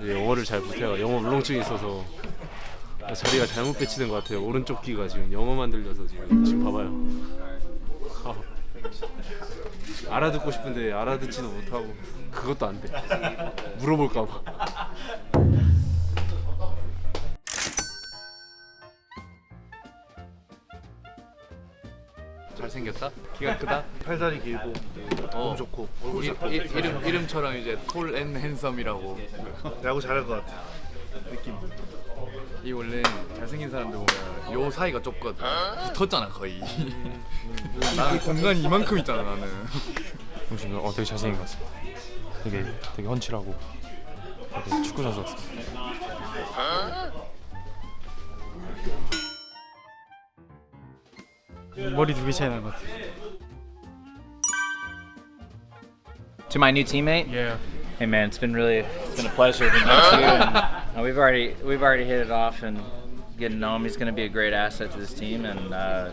영어를 잘 못해요. 영어 울렁증이 있어서 자리가 잘못 배치된 것 같아요. 오른쪽 귀가 지금 영어만 들려서 지금 지금 봐봐요. 아, 알아듣고 싶은데 알아듣지도 못하고 그것도 안 돼. 물어볼까 봐. 잘생겼다? 키가 크다? 팔다리 길고 어. 너무 좋고 얼굴 이, 싹 이, 이름, 이름처럼 이제 톨 앤 핸섬이라고 야구 잘할 것 같아 느낌 이 원래 잘생긴 사람들 보면 요 사이가 좁거든 붙었잖아 거의 나는 공간이 이만큼 있잖아 나는 지금 어 되게 잘생긴 것 같습니다. 되게 되게 헌칠하고 되게 축구 선수 같습니다. 머리 두 개 차이 나는 것 같아. To my new teammate, Yeah. hey man, it's been really it's been a pleasure to meet you. And, uh, we've already we've already hit it off and getting to know him. He's going to be a great asset to this team, and uh,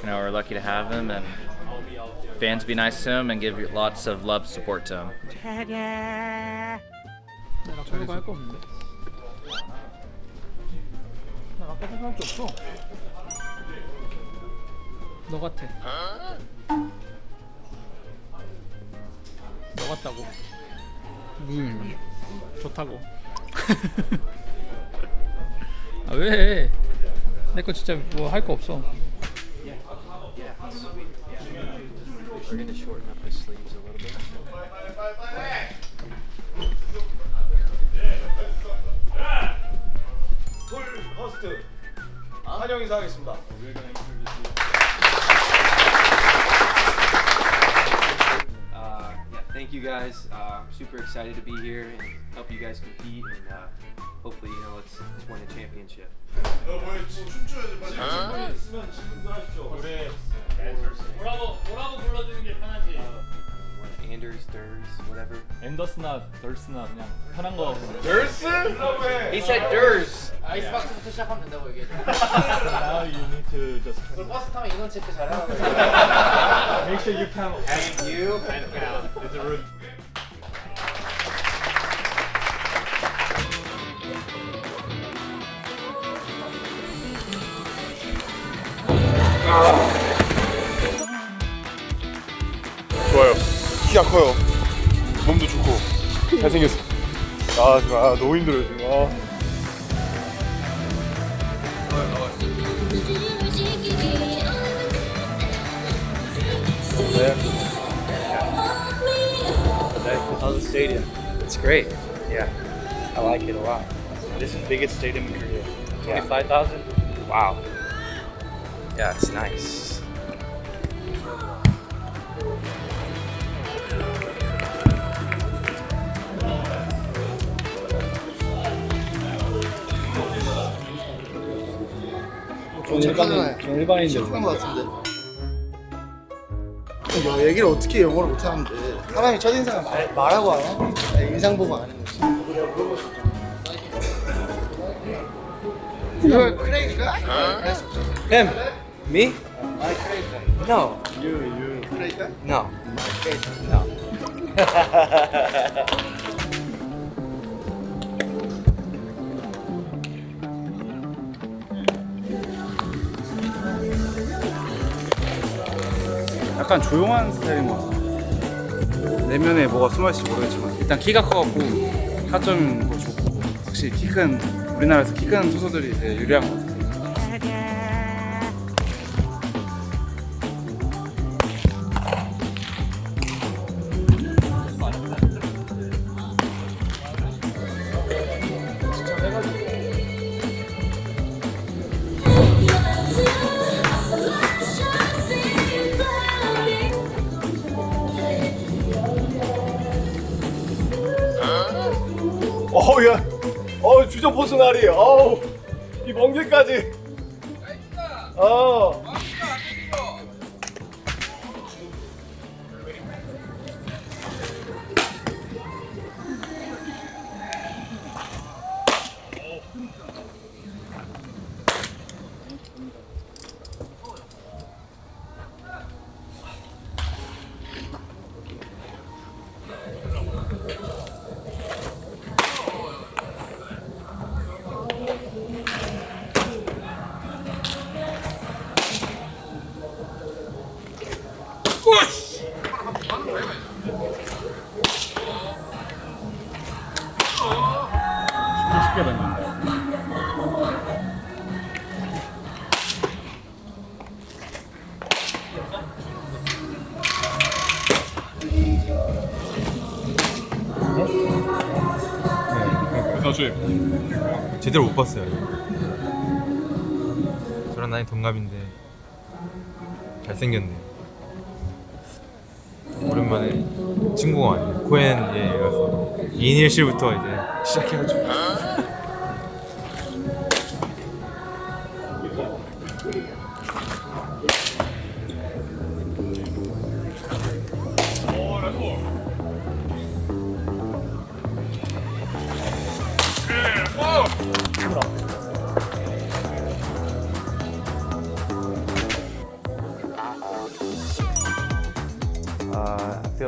you know we're lucky to have him. And fans be nice to him and give lots of love support to him. 너 같아. 너 같다고. 무슨 의미야? 좋다고. 아 왜? 내 거 진짜 뭐 할 거 없어. 허스트 한영 인사하겠습니다 you guys. Uh, I'm super excited to be here and help you guys compete and uh, hopefully, you know, let's, let's win a championship. Uh, Anders, Durs, whatever. 앤더스나 덜스나 그냥 편한 거. He said Durs. 아이스박스부터 시작하면 된다고 얘기해. Now you need to just 버스 타면 인원 체크 잘하라고. make sure you count. you It's a room. 좋아요 키가 커요 몸도 좋고 잘생겼어 아 지금 아 너무 힘들어요 지금 아. How's the stadium? It's great. Yeah, I like it a lot. This is the biggest stadium in Korea. Twenty-five thousand. Wow. Yeah, it's nice. 좀 일반인, 좀 일반인들. 그런 것 같은데. 뭐 얘기를 어떻게 영어를 못하는데 사람이 첫인상을 말, 말하고 하나? 아니, 인상 보고 아는 거지. 이거 크레이지가? Him. Me? 아 크레이지가. No. 크레이지가? No. 약간 조용한 스타일인 것 같아요. 내면에 뭐가 숨어있을지 모르겠지만 일단 키가 커갖고 타점도 좋고 확실히 키 큰 우리나라에서 키 큰 투수들이 되게 유리한 것 같아요. 호수나리. 어우, 이 먼 길까지. 어. 네, 네, 네. 제대로 못 봤어요. 저랑 나이 동갑인데 잘생겼네. 오랜만에 친구가 왔네. 코엔에 가서 2인 1실부터 이제 시작해가지고.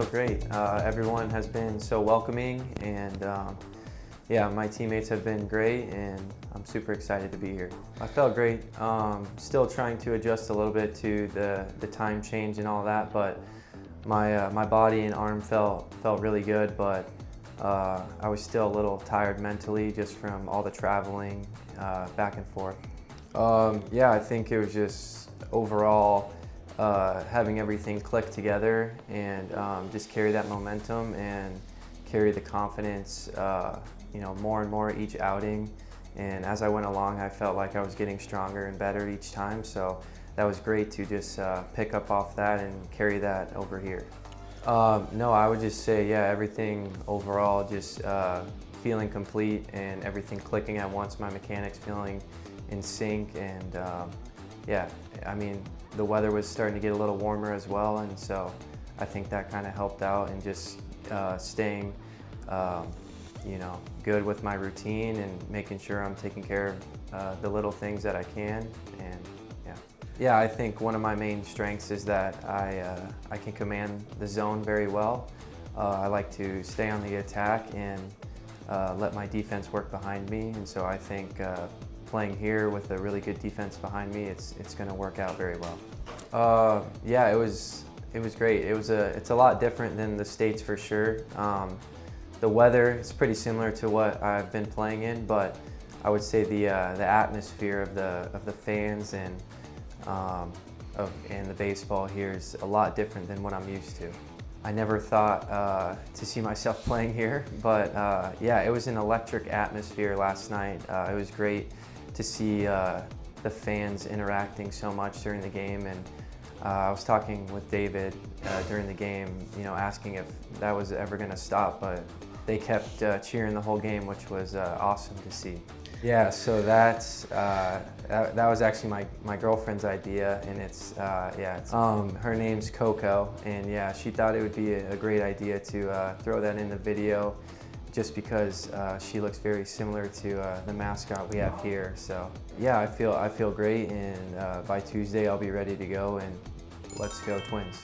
Great. Uh, everyone has been so welcoming, and um, yeah, my teammates have been great, and I'm super excited to be here. I felt great. Um, still trying to adjust a little bit to the, the time change and all that, but my uh, my body and arm felt felt really good, but uh, I was still a little tired mentally just from all the traveling uh, back and forth. Um, yeah, I think it was just overall uh, having everything click together and um, just carry that momentum and carry the confidence, uh, you know, more and more each outing. And as I went along, I felt like I was getting stronger and better each time. So that was great to just uh, pick up off that and carry that over here. Um, no, I would just say, yeah, everything overall just uh, feeling complete and everything clicking at once. My mechanics feeling in sync, and um, yeah, I mean, the weather was starting to get a little warmer as well, and so I think that kind of helped out and just uh, staying, um, you know, good with my routine and making sure I'm taking care of uh, the little things that I can, and yeah. Yeah, I think one of my main strengths is that I, uh, I can command the zone very well. Uh, I like to stay on the attack and uh, let my defense work behind me, and so I think uh, playing here with a really good defense behind me, it's, it's going to work out very well. Uh, yeah, it was, it was great. It was a, it's a lot different than the States for sure. Um, the weather is pretty similar to what I've been playing in, but I would say the, uh, the atmosphere of the, of the fans and um, of, and the baseball here is a lot different than what I'm used to. I never thought uh, to see myself playing here, but uh, yeah, it was an electric atmosphere last night. Uh, it was great to see uh, the fans interacting so much during the game, and uh, I was talking with David uh, during the game, you know, asking if that was ever going to stop, but they kept uh, cheering the whole game, which was uh, awesome to see. Yeah, so that's uh, that, that was actually my, my girlfriend's idea, and it's uh, yeah, it's, um, her name's Coco, and yeah, she thought it would be a, a great idea to uh, throw that in the video, just because uh, she looks very similar to uh, the mascot we have here. So yeah, I feel I feel great, and uh, by Tuesday I'll be ready to go, and let's go Twins.